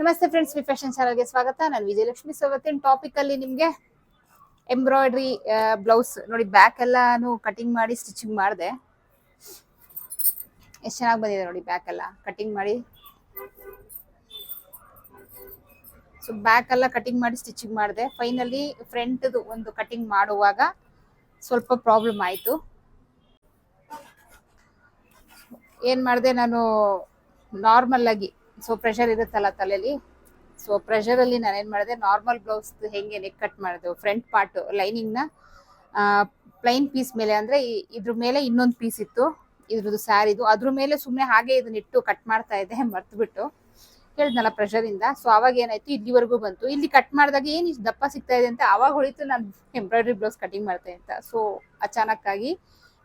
ನಮಸ್ತೆ friends V fashion ಚಾನಲ್ಗೆ ಸ್ವಾಗತ. ನಾನು ವಿಜಯಲಕ್ಷ್ಮಿ ಸೊ ಇವತ್ತಿನ ಟಾಪಿಕ್ ಅಲ್ಲಿ ನಿಮ್ಗೆ ಎಂಬ್ರಾಯ್ಡ್ರಿ ಬ್ಲೌಸ್ ನೋಡಿ ಬ್ಯಾಕ್ ಎಲ್ಲಾನು ಕಟಿಂಗ್ ಮಾಡಿ ಸ್ಟಿಚಿಂಗ್ ಮಾಡಿದೆ. ಎಷ್ಟು ಚೆನ್ನಾಗಿ ಬಂದಿದೆ ನೋಡಿ ಬ್ಯಾಕ್ ಎಲ್ಲ. ಕಟಿಂಗ್ ಮಾಡಿ. ಸೊ ಬ್ಯಾಕ್ ಎಲ್ಲ ಕಟಿಂಗ್ ಮಾಡಿ ಸ್ಟಿಚಿಂಗ್ ಮಾಡಿದೆ. ಫೈನಲಿ ಫ್ರಂಟ್ ಒಂದು ಕಟಿಂಗ್ ಮಾಡುವಾಗ ಸ್ವಲ್ಪ ಪ್ರಾಬ್ಲಮ್ ಆಯಿತು. ಏನು ಮಾಡಿದೆ ನಾನು? ನಾರ್ಮಲ್ ಆಗಿ ಸೊ ಪ್ರೆಷರ್ ಇರುತ್ತಲ್ಲ ತಲೆಯಲ್ಲಿ ಸೊ ಪ್ರೆಷರಲ್ಲಿ ಅಲ್ಲಿ ನಾನು ಏನ್ ಮಾಡಿದೆ ನಾರ್ಮಲ್ ಬ್ಲೌಸ್ ಹೆಂಗೆ ನೆಕ್ ಕಟ್ ಮಾಡಿದೆ ಫ್ರಂಟ್ ಪಾರ್ಟ್ ಲೈನಿಂಗ್ನ ಪ್ಲೈನ್ ಪೀಸ್ ಮೇಲೆ ಅಂದ್ರೆ ಇದ್ರ ಮೇಲೆ ಇನ್ನೊಂದು ಪೀಸ್ ಇತ್ತು, ಇದ್ರದ್ದು ಸ್ಯಾರಿದು ಅದ್ರ ಮೇಲೆ ಸುಮ್ಮನೆ ಹಾಗೆ ಇದನ್ನ ಇಟ್ಟು ಕಟ್ ಮಾಡ್ತಾ ಇದ್ದೆ ಮರ್ತು ಬಿಟ್ಟು ಹೇಳಿದ್ನಲ್ಲ ಪ್ರೆಷರ್ ಇಂದ. ಸೊ ಅವಾಗ ಏನಾಯ್ತು, ಇಲ್ಲಿವರೆಗೂ ಬಂತು. ಇಲ್ಲಿ ಕಟ್ ಮಾಡಿದಾಗ ಏನು ಇಷ್ಟು ದಪ್ಪ ಸಿಗ್ತಾ ಇದೆ ಅಂತ ಅವಾಗ ಹೊಳಿತು ನಾನು ಎಂಬ್ರಾಯ್ಡ್ರಿ ಬ್ಲೌಸ್ ಕಟಿಂಗ್ ಮಾಡ್ತೆ ಅಂತ. ಸೊ ಅಚಾನಕ್ಕಾಗಿ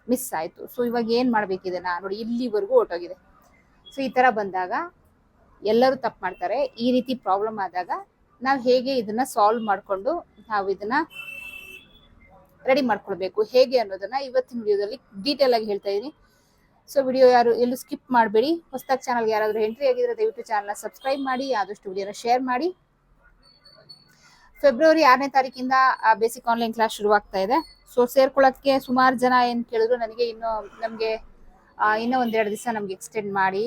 ಮಿಸ್ ಆಯ್ತು. ಸೊ ಇವಾಗ ಏನು ಮಾಡಬೇಕಿದೆ ನಾ? ನೋಡಿ, ಇಲ್ಲಿವರೆಗೂ ಹೊರ್ಟೋಗಿದೆ. ಸೊ ಈ ತರ ಬಂದಾಗ ಎಲ್ಲರೂ ತಪ್ಪು ಮಾಡ್ತಾರೆ. ಈ ರೀತಿ ಪ್ರಾಬ್ಲಮ್ ಆದಾಗ ನಾವು ಹೇಗೆ ಇದನ್ನ ಸಾಲ್ವ್ ಮಾಡಿಕೊಂಡು ನಾವು ಇದನ್ನ ರೆಡಿ ಮಾಡ್ಕೊಳ್ಬೇಕು? ಹೇಗೆ ಅನ್ನೋದನ್ನ ಇವತ್ತಿನ ವಿಡಿಯೋದಲ್ಲಿ ಡೀಟೇಲ್ ಆಗಿ ಹೇಳ್ತಾ ಇದೀನಿ. ಸೊ ವಿಡಿಯೋ ಯಾರು ಎಲ್ಲೂ ಸ್ಕಿಪ್ ಮಾಡಬೇಡಿ. ಹೊಸದಾಗಿ ಚಾನಲ್ಗೆ ಯಾರಾದರೂ ಎಂಟ್ರಿ ಆಗಿದ್ರೆ ದಯವಿಟ್ಟು ಚಾನಲ್ನ ಸಬ್ಸ್ಕ್ರೈಬ್ ಮಾಡಿ, ಆದಷ್ಟು ವಿಡಿಯೋನ ಶೇರ್ ಮಾಡಿ. ಫೆಬ್ರವರಿ ಆರನೇ ತಾರೀಕಿಂದ ಬೇಸಿಕ್ ಆನ್ಲೈನ್ ಕ್ಲಾಸ್ ಶುರುವಾಗ್ತಾ ಇದೆ. ಸೊ ಸೇರ್ಕೊಳ್ಳೋಕ್ಕೆ ಸುಮಾರು ಜನ ಏನು ಕೇಳಿದ್ರು, ನನಗೆ ಇನ್ನೂ ನಮಗೆ ಇನ್ನೂ ಒಂದೆರಡು ದಿವಸ ನಮಗೆ ಎಕ್ಸ್ಟೆಂಡ್ ಮಾಡಿ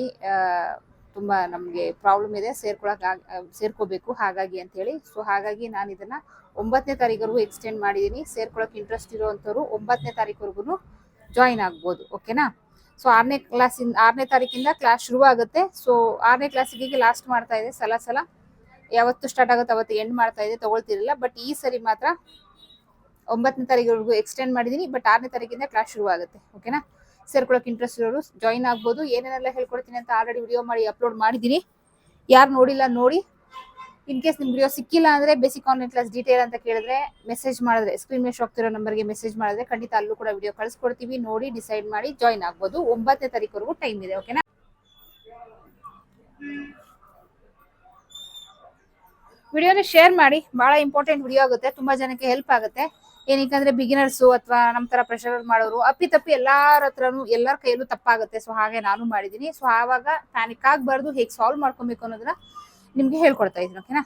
ತುಂಬಾ ನಮಗೆ ಪ್ರಾಬ್ಲಮ್ ಇದೆ, ಸೇರ್ಕೊಳಕ್ ಸೇರ್ಕೋಬೇಕು ಹಾಗಾಗಿ ಅಂತ ಹೇಳಿ ಸೊ ಹಾಗಾಗಿ ನಾನು ಇದನ್ನ ಒಂಬತ್ತನೇ ತಾರೀಕವರೆಗೂ ಎಕ್ಸ್ಟೆಂಡ್ ಮಾಡಿದ್ದೀನಿ ಸೇರ್ಕೊಳಕ್ ಇಂಟ್ರೆಸ್ಟ್ ಇರುವಂತವ್ರು ಒಂಬತ್ತನೇ ತಾರೀಕುವರೆಗೂ ಜಾಯಿನ್ ಆಗ್ಬೋದು ಓಕೆನಾ ಸೊ ಆರನೇ ಕ್ಲಾಸಿಂದ ಆರನೇ ತಾರೀಕಿಂದ ಕ್ಲಾಸ್ ಶುರು ಆಗುತ್ತೆ. ಸೊ ಆರನೇ ಕ್ಲಾಸಿಗೆ ಲಾಸ್ಟ್ ಮಾಡ್ತಾ ಇದೆ, ಸಲ ಸಲ. ಯಾವತ್ತು ಸ್ಟಾರ್ಟ್ ಆಗುತ್ತೆ ಅವತ್ತು ಎಂಡ್ ಮಾಡ್ತಾ ಇದೆ ತಗೊಳ್ತಿರಲಿಲ್ಲ ಬಟ್ ಈ ಸರಿ ಮಾತ್ರ ಒಂಬತ್ತನೇ ತಾರೀಕುವರೆಗೂ ಎಕ್ಸ್ಟೆಂಡ್ ಮಾಡಿದ್ದೀನಿ ಬಟ್ ಆರನೇ ತಾರೀಕಿಂದ ಕ್ಲಾಸ್ ಶುರು ಆಗುತ್ತೆ ಓಕೆನಾ ಸೇರ್ಕೊಳಕ್ ಇಂಟ್ರೆಸ್ಟ್ ಇರೋರು ಜಾಯಿನ್ ಆಗ್ಬೋದು. ಏನೇನೆಲ್ಲ ಹೇಳ್ಕೊಡ್ತೀನಿ ಅಂತ ಆಲ್ರೆಡಿ ವಿಡಿಯೋ ಮಾಡಿ ಅಪ್ಲೋಡ್ ಮಾಡಿದೀನಿ. ಯಾರು ನೋಡಿಲ್ಲ ನೋಡಿ. ಇನ್ ಕೇಸ್ ನಿಮ್ ವಿಡಿಯೋ ಸಿಕ್ಕಿಲ್ಲ ಅಂದ್ರೆ ಬೇಸಿಕ್ ಆನ್ಲೈನ್ ಕ್ಲಾಸ್ ಡೀಟೇಲ್ ಅಂತ ಕೇಳಿದ್ರೆ ಮೆಸೇಜ್ ಮಾಡಿದ್ರೆ ಸ್ಕ್ರೀನ್ ಮೇಲೆ ಹೋಗ್ತಿರೋ ನಂಬರ್ಗೆ ಮೆಸೇಜ್ ಮಾಡಿದ್ರೆ ಖಂಡಿತ ಅಲ್ಲೂ ಕೂಡ ವಿಡಿಯೋ ಕಳಿಸ್ಕೊಡ್ತೀವಿ. ನೋಡಿ ಡಿಸೈಡ್ ಮಾಡಿ ಜಾಯಿನ್ ಆಗ್ಬೋದು. ಒಂಬತ್ತನೇ ತಾರೀಕುವರೆಗೂ ಟೈಮ್ ಇದೆ ಓಕೆನಾ ವಿಡಿಯೋನ ಶೇರ್ ಮಾಡಿ. ಬಹಳ ಇಂಪಾರ್ಟೆಂಟ್ ವಿಡಿಯೋ ಆಗುತ್ತೆ. ತುಂಬಾ ಜನಕ್ಕೆ ಹೆಲ್ಪ್ ಆಗುತ್ತೆ. ಏನಕ್ಕಂದ್ರೆ ಬಿಗಿನರ್ಸು ಅಥವಾ ನಮ್ಮ ತರ ಪ್ರೆಷರ್ ಮಾಡೋರು, ಅಪ್ಪಿ ತಪ್ಪಿ ಎಲ್ಲಾರ ಹತ್ರನು ಎಲ್ಲರ ಕೈಯಲ್ಲೂ ತಪ್ಪಾಗುತ್ತೆ. ಸೊ ಹಾಗೆ ನಾನು ಮಾಡಿದೀನಿ. ಸೊ ಆವಾಗ ಪ್ಯಾನಿಕ್ ಆಗಬಾರ್ದು, ಹೇಗೆ ಸಾಲ್ವ್ ಮಾಡ್ಕೊಬೇಕು ಅನ್ನೋದನ್ನ ನಿಮ್ಗೆ ಹೇಳ್ಕೊಡ್ತಾ ಇದ್ದೀನಿ ಓಕೆನಾ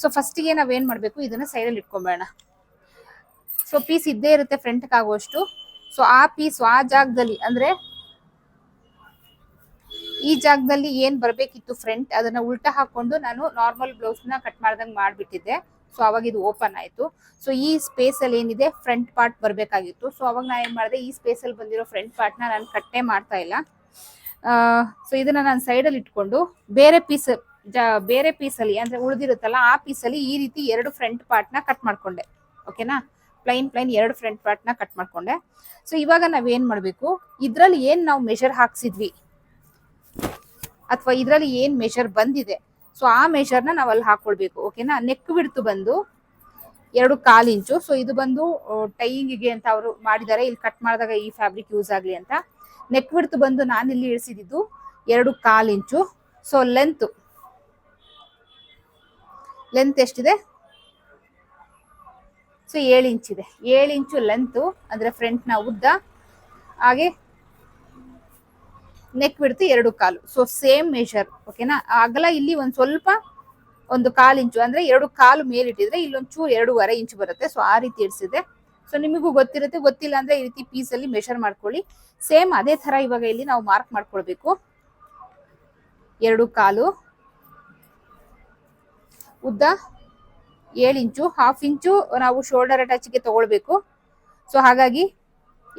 ಸೊ ಫಸ್ಟಿಗೆ ನಾವೇನು ಮಾಡ್ಬೇಕು? ಇದನ್ನ ಸೈಡಲ್ಲಿ ಇಟ್ಕೊಂಬೇಡ ಸೊ ಪೀಸ್ ಇದ್ದೇ ಇರುತ್ತೆ ಫ್ರಂಟ್ ಆಗುವಷ್ಟು. ಸೊ ಆ ಪೀಸ್ ಆ ಜಾಗದಲ್ಲಿ ಅಂದ್ರೆ ಈ ಜಾಗದಲ್ಲಿ ಏನ್ ಬರ್ಬೇಕಿತ್ತು ಫ್ರಂಟ್ ಅದನ್ನ ಉಲ್ಟಾ ಹಾಕೊಂಡು ನಾನು ನಾರ್ಮಲ್ ಬ್ಲೌಸ್ನ ಕಟ್ ಮಾಡ್ದಂಗ್ ಮಾಡ್ಬಿಟ್ಟಿದ್ದೆ. ಸೊ ಅವಾಗ ಇದು ಓಪನ್ ಆಯಿತು. ಸೊ ಈ ಸ್ಪೇಸ್ ಅಲ್ಲಿ ಏನಿದೆ? ಫ್ರಂಟ್ ಪಾರ್ಟ್ ಬರಬೇಕಾಗಿತ್ತು. ಸೊ ಅವಾಗ ನಾನು ಏನು ಮಾಡಿದೆ? ಈ ಸ್ಪೇಸ್ ಅಲ್ಲಿ ಬಂದಿರೋ ಫ್ರಂಟ್ ಪಾರ್ಟ್ನ ನಾನು ಕಟ್ಟೆ ಮಾಡ್ತಾ ಇಲ್ಲ. ಸೊ ಇದನ್ನ ನಾನು ಸೈಡ್ ಅಲ್ಲಿ ಇಟ್ಕೊಂಡು ಬೇರೆ ಪೀಸ್ ಬೇರೆ ಪೀಸ್ ಅಲ್ಲಿ ಅಂದ್ರೆ ಉಳಿದಿರುತ್ತಲ್ಲ, ಆ ಪೀಸ್ ಅಲ್ಲಿ ಈ ರೀತಿ ಎರಡು ಫ್ರಂಟ್ ಪಾರ್ಟ್ನ ಕಟ್ ಮಾಡ್ಕೊಂಡೆ. ಓಕೆನಾ ಪ್ಲೈನ್ ಪ್ಲೈನ್ ಎರಡು ಫ್ರಂಟ್ ಪಾರ್ಟ್ನ ಕಟ್ ಮಾಡ್ಕೊಂಡೆ. ಸೊ ಇವಾಗ ನಾವ್ ಏನ್ ಮಾಡ್ಬೇಕು? ಇದ್ರಲ್ಲಿ ಏನ್ ನಾವು ಮೆಷರ್ ಹಾಕ್ಸಿದ್ವಿ? ಅಥವಾ ಇದರಲ್ಲಿ ಏನು ಮೆಷರ್ ಬಂದಿದೆ? ಸೊ ಆ ಮೆಷರ್ನ ನಾವ್ ಅಲ್ಲಿ ಹಾಕೊಳ್ಬೇಕು. ಓಕೆನಾ ನೆಕ್ ಬಿಡ್ತು ಬಂದು ಎರಡು ಕಾಲ್ ಇಂಚು. ಸೊ ಇದು ಬಂದು ಟೈಯಿಂಗಿಗೆ ಅಂತ ಅವರು ಮಾಡಿದ್ದಾರೆ. ಇಲ್ಲಿ ಕಟ್ ಮಾಡಿದಾಗ ಈ ಫ್ಯಾಬ್ರಿಕ್ ಯೂಸ್ ಆಗ್ಲಿ ಅಂತ. ನೆಕ್ ಬಿಡ್ತು ಬಂದು ನಾನು ಇಲ್ಲಿ ಇಳಿಸಿದ್ದು ಎರಡು ಕಾಲ್ ಇಂಚು. ಸೊ ಲೆಂತ್ ಲೆಂತ್ ಎಷ್ಟಿದೆ? ಸೊ ಏಳು ಇಂಚ್ ಇದೆ ಏಳು ಇಂಚು ಲೆಂತ್ ಅಂದ್ರೆ ಫ್ರಂಟ್ನ ಉದ್ದ. ಹಾಗೆ ನೆಕ್ ಬಿಡ್ತು ಎರಡು ಕಾಲು. ಸೊ ಸೇಮ್ ಮೆಷರ್ ಓಕೆನಾ ಅಗಲ ಇಲ್ಲಿ ಒಂದ್ ಸ್ವಲ್ಪ ಒಂದು ಕಾಲು ಇಂಚು ಅಂದ್ರೆ ಎರಡು ಕಾಲು ಮೇಲಿಟ್ಟಿದ್ರೆ ಇಲ್ಲೊಂದ್ ಚೂರು ಎರಡೂವರೆ ಇಂಚು ಬರುತ್ತೆ. ಸೊ ಆ ರೀತಿ ಇಡ್ಸಿದೆ. ಸೊ ನಿಮಗೂ ಗೊತ್ತಿರುತ್ತೆ. ಗೊತ್ತಿಲ್ಲ ಅಂದ್ರೆ ಈ ರೀತಿ ಪೀಸ್ ಅಲ್ಲಿ ಮೆಷರ್ ಮಾಡ್ಕೊಳ್ಳಿ. ಸೇಮ್ ಅದೇ ತರ ಇವಾಗ ಇಲ್ಲಿ ನಾವು ಮಾರ್ಕ್ ಮಾಡ್ಕೊಳ್ಬೇಕು. ಎರಡು ಕಾಲು. ಉದ್ದ ಏಳು ಇಂಚು ಹಾಫ್ ಇಂಚು ನಾವು ಶೋಲ್ಡರ್ ಅಟ್ಯಾಚ್ಗೆ ತಗೊಳ್ಬೇಕು. ಸೊ ಹಾಗಾಗಿ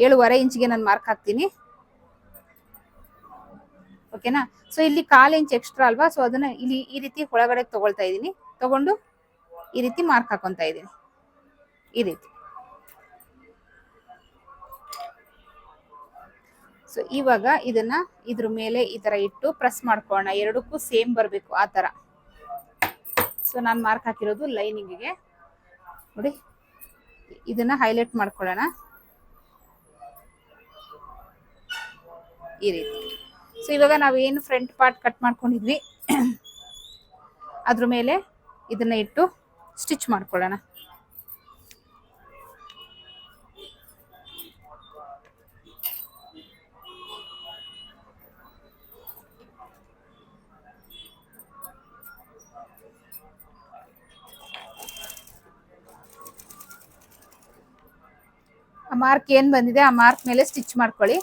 ಏಳುವರೆ ಇಂಚಿಗೆ ನಾನು ಮಾರ್ಕ್ ಹಾಕ್ತೀನಿ. ಓಕೆನಾ? ಸೊ ಇಲ್ಲಿ ಕಾಲು ಇಂಚ್ ಎಕ್ಸ್ಟ್ರಾ ಅಲ್ವಾ? ಸೊ ಅದನ್ನ ಇಲ್ಲಿ ಈ ರೀತಿ ಒಳಗಡೆ ತಗೊಳ್ತಾ ಇದ್ದೀನಿ. ತಗೊಂಡು ಈ ರೀತಿ ಮಾರ್ಕ್ ಹಾಕೊಂತ ಇದ್ದೀನಿ. ಈ ರೀತಿ. ಸೊ ಇವಾಗ ಇದನ್ನ ಇದ್ರ ಮೇಲೆ ಈ ತರ ಇಟ್ಟು ಪ್ರೆಸ್ ಮಾಡ್ಕೊಳ್ಳೋಣ. ಎರಡಕ್ಕೂ ಸೇಮ್ ಬರಬೇಕು ಆ ತರ. ಸೊ ನಾನು ಮಾರ್ಕ್ ಹಾಕಿರೋದು ಲೈನಿಂಗಿಗೆ ನೋಡಿ, ಇದನ್ನ ಹೈಲೈಟ್ ಮಾಡ್ಕೊಳ್ಳೋಣ. ಈ ರೀತಿ. ಸೊ ಇವಾಗ ಏನು ಫ್ರಂಟ್ ಪಾರ್ಟ್ ಕಟ್ ಮಾಡ್ಕೊಂಡಿದ್ವಿ, ಅದ್ರ ಮೇಲೆ ಇದನ್ನ ಇಟ್ಟು ಸ್ಟಿಚ್ ಮಾಡ್ಕೊಳ್ಳೋಣ. ಆ ಮಾರ್ಕ್ ಏನ್ ಬಂದಿದೆ, ಆ ಮಾರ್ಕ್ ಮೇಲೆ ಸ್ಟಿಚ್ ಮಾಡ್ಕೊಳ್ಳಿ.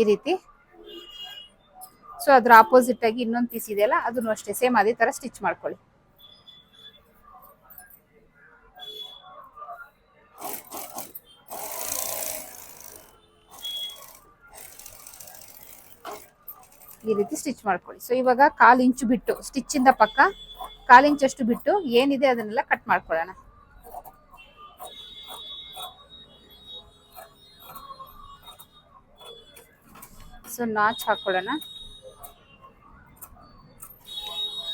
ಈ ರೀತಿ. ಸೊ ಅದ್ರ ಆಪೋಸಿಟ್ ಆಗಿ ಇನ್ನೊಂದು ಪೀಸ್ ಇದೆಯಲ್ಲ ಅದನ್ನು ಅಷ್ಟೇ ಸೇಮ್ ಅದೇ ತರ ಸ್ಟಿಚ್ ಮಾಡ್ಕೊಳ್ಳಿ. ಈ ರೀತಿ ಸ್ಟಿಚ್ ಮಾಡ್ಕೊಳ್ಳಿ. ಸೊ ಇವಾಗ ಕಾಲು ಇಂಚು ಬಿಟ್ಟು ಸ್ಟಿಚ್ ಇಂದ ಪಕ್ಕ ಕಾಲು ಇಂಚಷ್ಟು ಬಿಟ್ಟು ಏನಿದೆ ಅದನ್ನೆಲ್ಲ ಕಟ್ ಮಾಡ್ಕೊಳ್ಳೋಣ. ಸೊ ನಾಚ್ ಹಾಕೊಳ್ಳೋಣ.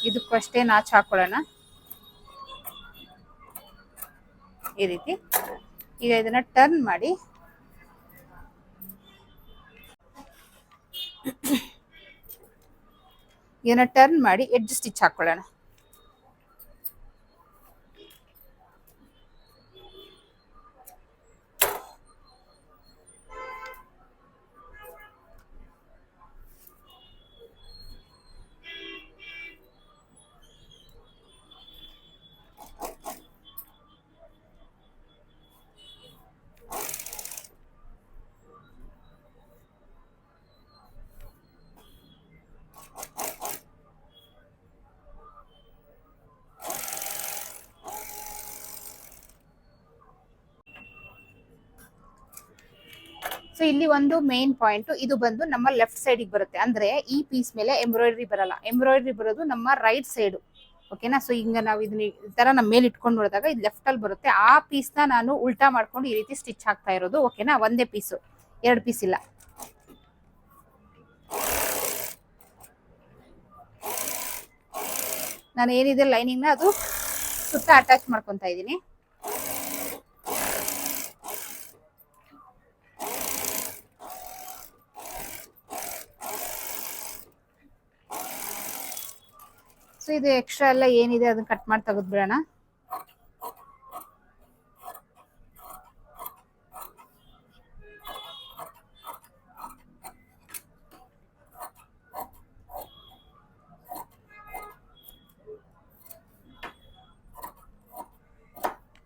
ಇದಕ್ಕೂ ಅಷ್ಟೇ ನಾಚ್ ಹಾಕೊಳ್ಳೋಣ. ಈ ರೀತಿ. ಈಗ ಇದನ್ನ ಟರ್ನ್ ಮಾಡಿ. ಇದನ್ನ ಟರ್ನ್ ಮಾಡಿ ಎಡ್ಜ್ ಸ್ಟಿಚ್ ಹಾಕೊಳ್ಳೋಣ. ಸೊ ಇಲ್ಲಿ ಒಂದು ಮೇನ್ ಪಾಯಿಂಟ್ ಇದು ಬಂದು ನಮ್ಮ ಲೆಫ್ಟ್ ಸೈಡ್ ಬರುತ್ತೆ. ಅಂದ್ರೆ ಈ ಪೀಸ್ ಮೇಲೆ ಎಂಬ್ರಾಯ್ಡ್ರಿ ಬರಲ್ಲ. ಎಂಬ್ರಾಯ್ಡ್ರಿ ಬರೋದು ನಮ್ಮ ರೈಟ್ ಸೈಡ್ ಓಕೆನಾ ಸೊ ಹಿಂಗ ನಾವು ಇದನ್ನ ಈ ತರ ನಮ್ಮ ಮೇಲೆ ಇಟ್ಕೊಂಡು ನೋಡಿದಾಗ ಇದು ಲೆಫ್ಟ್ ಅಲ್ಲಿ ಬರುತ್ತೆ. ಆ ಪೀಸ್ನ ನಾನು ಉಲ್ಟಾ ಮಾಡ್ಕೊಂಡು ಈ ರೀತಿ ಸ್ಟಿಚ್ ಹಾಕ್ತಾ ಇರೋದು. ಓಕೆನಾ ಒಂದೇ ಪೀಸು ಎರಡು ಪೀಸ್ ಇಲ್ಲ. ನಾನು ಏನಿದೆ ಲೈನಿಂಗ್ನ? ಅದು ಸುತ್ತ ಅಟ್ಯಾಚ್ ಮಾಡ್ಕೊತಾ ಇದ್ದೀನಿ. ಇದು ಎಕ್ಸ್ಟ್ರಾ ಎಲ್ಲ ಏನಿದೆ ಅದನ್ನ ಕಟ್ ಮಾಡಿ ತೆಗೆದು ಬಿಡೋಣ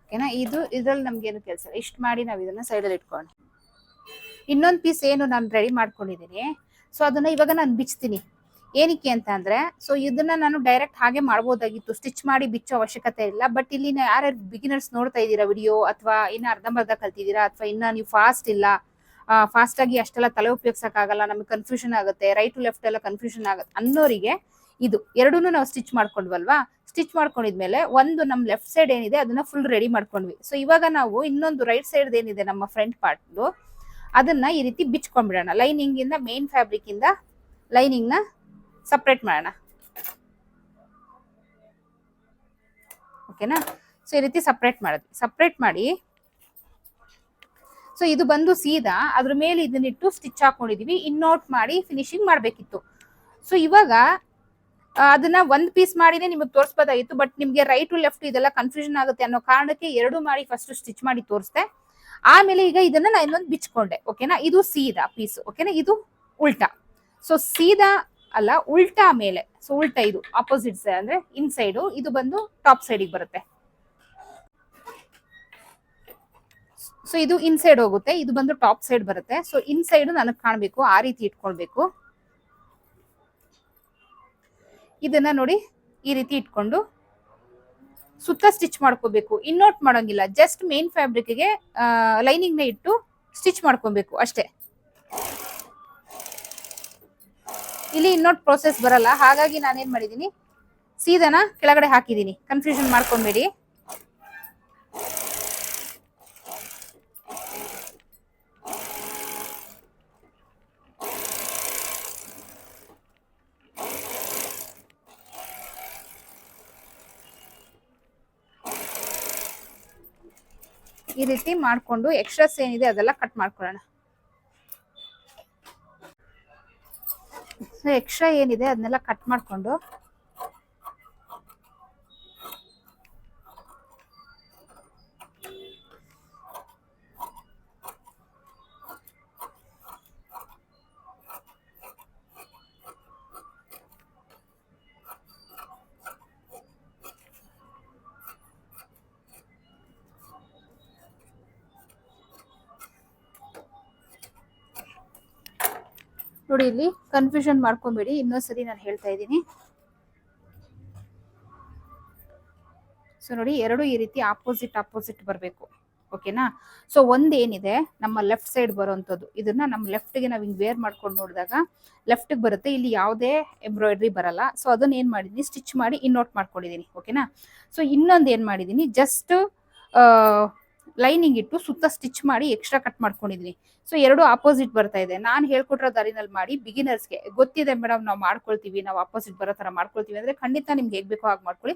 ಓಕೆನಾ ಇದು ಇದ್ರಲ್ಲಿ ನಮ್ಗೇನು ಕೆಲಸ ಇಷ್ಟು ಮಾಡಿ ನಾವು ಇದನ್ನ ಸೈಡಲ್ಲಿ ಇಟ್ಕೊಂಡು ಇನ್ನೊಂದು ಪೀಸ್ ಏನು ನಾನು ರೆಡಿ ಮಾಡ್ಕೊಂಡಿದ್ದೀನಿ ಸೊ ಅದನ್ನ ಇವಾಗ ನಾನು ಬಿಚ್ತೀನಿ. ಏನಕ್ಕೆ ಅಂತ ಅಂದ್ರೆ ಸೊ ಇದನ್ನ ನಾನು ಡೈರೆಕ್ಟ್ ಹಾಗೆ ಮಾಡ್ಬೋದಾಗಿತ್ತು. ಸ್ಟಿಚ್ ಮಾಡಿ ಬಿಚ್ಚೋ ಅವಶ್ಯಕತೆ ಇಲ್ಲ. ಬಟ್ ಇಲ್ಲಿ ಯಾರ್ಯಾರು ಬಿಗಿನರ್ಸ್ ನೋಡ್ತಾ ಇದ್ದೀರಾ ವಿಡಿಯೋ ಅಥವಾ ಇನ್ನ ಅರ್ಧಂಬರ್ಧ ಕಲ್ತಿದ್ದೀರಾ ಅಥವಾ ಇನ್ನ ನೀವು ಫಾಸ್ಟ್ ಇಲ್ಲ ಫಾಸ್ಟ್ ಆಗಿ ಅಷ್ಟೆಲ್ಲ ತಲೆ ಉಪಯೋಗಿಸಕ್ಕಾಗಲ್ಲ, ನಮಗೆ ಕನ್ಫ್ಯೂಷನ್ ಆಗುತ್ತೆ ರೈಟ್ ಟು ಲೆಫ್ಟ್ ಎಲ್ಲ ಕನ್ಫ್ಯೂಷನ್ ಆಗುತ್ತೆ ಅನ್ನೋರಿಗೆ ಇದು ಎರಡೂ ನಾವು ಸ್ಟಿಚ್ ಮಾಡ್ಕೊಂಡ್ವಲ್ವಾ? ಸ್ಟಿಚ್ ಮಾಡ್ಕೊಂಡಿದ್ಮೇಲೆ ಒಂದು ನಮ್ಮ ಲೆಫ್ಟ್ ಸೈಡ್ ಏನಿದೆ ಅದನ್ನ ಫುಲ್ ರೆಡಿ ಮಾಡ್ಕೊಂಡ್ವಿ. ಸೊ ಇವಾಗ ನಾವು ಇನ್ನೊಂದು ರೈಟ್ ಸೈಡ್ ಏನಿದೆ ನಮ್ಮ ಫ್ರಂಟ್ ಪಾರ್ಟ್ದು ಅದನ್ನ ಈ ರೀತಿ ಬಿಚ್ಕೊಂಡ್ಬಿಡೋಣ. ಲೈನಿಂಗ್ ಇಂದ ಮೇನ್ ಫ್ಯಾಬ್ರಿಕ್ ಇಂದ ಲೈನಿಂಗ್ನ ಸಪ್ರೇಟ್ ಮಾಡೋಣ. ಓಕೆನಾ ಸೊ ಈ ರೀತಿ ಸಪ್ರೇಟ್ ಮಾಡೋದು ಸಪ್ರೇಟ್ ಮಾಡಿ ಸೊ ಇದು ಬಂದು ಸೀದಾ ಅದ್ರ ಮೇಲೆ ಇದನ್ನಿಟ್ಟು ಸ್ಟಿಚ್ ಹಾಕೊಂಡಿದೀವಿ. ಇನ್ನೋಟ್ ಮಾಡಿ ಫಿನಿಶಿಂಗ್ ಮಾಡಬೇಕಿತ್ತು. ಸೊ ಇವಾಗ ಅದನ್ನ ಒಂದ್ ಪೀಸ್ ಮಾಡಿನೇ ನಿಮಗೆ ತೋರಿಸ್ಬೋದಾಗಿತ್ತು ಬಟ್ ನಿಮ್ಗೆ ರೈಟ್ ಟು ಲೆಫ್ಟ್ ಇದೆಲ್ಲ ಕನ್ಫ್ಯೂಷನ್ ಆಗುತ್ತೆ ಅನ್ನೋ ಕಾರಣಕ್ಕೆ ಎರಡು ಮಾಡಿ ಫಸ್ಟ್ ಸ್ಟಿಚ್ ಮಾಡಿ ತೋರಿಸ್ದೆ. ಆಮೇಲೆ ಈಗ ಇದನ್ನ ನಾನು ಇನ್ನೊಂದು ಬಿಚ್ಕೊಂಡೆ. ಓಕೆನಾ ಇದು ಸೀದಾ ಪೀಸ್ ಓಕೆನಾ ಇದು ಉಲ್ಟಾ. ಸೊ ಸೀದಾ ಅಲ್ಲ ಉಲ್ಟಾ ಮೇಲೆ, ಸೊ ಉಲ್ಟಾ ಇದು ಆಪೋಸಿಟ್ ಅಂದ್ರೆ ಇನ್ ಸೈಡು ಇದು ಬಂದು ಟಾಪ್ ಸೈಡಿಗೆ ಬರುತ್ತೆ. ಸೊ ಇದು ಇನ್ ಸೈಡ್ ಹೋಗುತ್ತೆ, ಇದು ಬಂದು ಟಾಪ್ ಸೈಡ್ ಬರುತ್ತೆ. ಸೊ ಇನ್ ಸೈಡ್ ನನಗೆ ಕಾಣಬೇಕು, ಆ ರೀತಿ ಇಟ್ಕೊಳ್ಬೇಕು. ಇದನ್ನ ನೋಡಿ ಈ ರೀತಿ ಇಟ್ಕೊಂಡು ಸುತ್ತ ಸ್ಟಿಚ್ ಮಾಡ್ಕೋಬೇಕು. ಇನ್ನೋಟ್ ಮಾಡೋಂಗಿಲ್ಲ ಜಸ್ಟ್ ಮೇನ್ ಫ್ಯಾಬ್ರಿಕ್ಗೆ ಲೈನಿಂಗ್ನ ಇಟ್ಟು ಸ್ಟಿಚ್ ಮಾಡ್ಕೊಬೇಕು ಅಷ್ಟೇ. ಇಲ್ಲಿ ಇನ್ನೊಟ್ ಪ್ರೋಸೆಸ್ ಬರಲ್ಲ. ಹಾಗಾಗಿ ನಾನೇನ್ ಮಾಡಿದೀನಿ? ಸೀದನ ಕೆಳಗಡೆ ಹಾಕಿದೀನಿ. ಕನ್ಫ್ಯೂಷನ್ ಮಾಡ್ಕೊಂಬೇಡಿ. ಈ ರೀತಿ ಮಾಡಿಕೊಂಡು ಎಕ್ಸ್ಟ್ರಾಸ್ ಏನಿದೆ ಅದೆಲ್ಲ ಕಟ್ ಮಾಡ್ಕೊಳ್ಳೋಣ. ಎಕ್ಸ್ಟ್ರಾ ಏನಿದೆ ಅದನ್ನೆಲ್ಲ ಕಟ್ ಮಾಡ್ಕೊಂಡು ನೋಡಿ ಇಲ್ಲಿ ಕನ್ಫ್ಯೂಷನ್ ಮಾಡ್ಕೊಂಬೇಡಿ. ಇನ್ನೊಂದ್ಸರಿ ನಾನು ಹೇಳ್ತಾ ಇದ್ದೀನಿ. ಸೊ ನೋಡಿ ಎರಡು ಈ ರೀತಿ ಆಪೋಸಿಟ್ ಆಪೋಸಿಟ್ ಬರಬೇಕು. ಓಕೆನಾ ಸೊ ಒಂದೇನಿದೆ, ನಮ್ಮ ಲೆಫ್ಟ್ ಸೈಡ್ ಬರುವಂಥದ್ದು ಇದನ್ನ ನಮ್ಮ ಲೆಫ್ಟ್ಗೆ ನಾವು ಹಿಂಗೆ ವೇರ್ ಮಾಡ್ಕೊಂಡು ನೋಡಿದಾಗ ಲೆಫ್ಟ್ಗೆ ಬರುತ್ತೆ. ಇಲ್ಲಿ ಯಾವುದೇ ಎಂಬ್ರಾಯ್ಡ್ರಿ ಬರಲ್ಲ. ಸೊ ಅದನ್ನ ಏನು ಮಾಡಿದ್ದೀನಿ ಸ್ಟಿಚ್ ಮಾಡಿ ಇನ್ನೋಟ್ ಮಾಡ್ಕೊಂಡಿದ್ದೀನಿ ಓಕೆನಾ ಸೊ ಇನ್ನೊಂದು ಏನು ಮಾಡಿದ್ದೀನಿ ಜಸ್ಟ್ ಲೈನಿಂಗ್ ಇಟ್ಟು ಸುತ್ತ ಸ್ಟಿಚ್ ಮಾಡಿ ಎಕ್ಸ್ಟ್ರಾ ಕಟ್ ಮಾಡ್ಕೊಂಡಿದ್ದೀನಿ ಸೊ ಎರಡು ಆಪೋಸಿಟ್ ಬರ್ತಾ ಇದೆ. ನಾನು ಹೇಳ್ಕೊಟ್ಟಿರೋ ದಾರಿನಲ್ಲಿ ಮಾಡಿ ಬಿಗಿನರ್ಸ್ಗೆ ಗೊತ್ತಿದೆ ಮೇಡಮ್ ನಾವು ಮಾಡ್ಕೊಳ್ತೀವಿ, ನಾವು ಆಪೋಸಿಟ್ ಬರೋ ಥರ ಮಾಡ್ಕೊಳ್ತೀವಿ ಅಂದ್ರೆ ಖಂಡಿತ ನಿಮ್ಗೆ ಹೇಗೆ ಬೇಕೋ ಹಾಗೆ ಮಾಡ್ಕೊಳ್ಳಿ.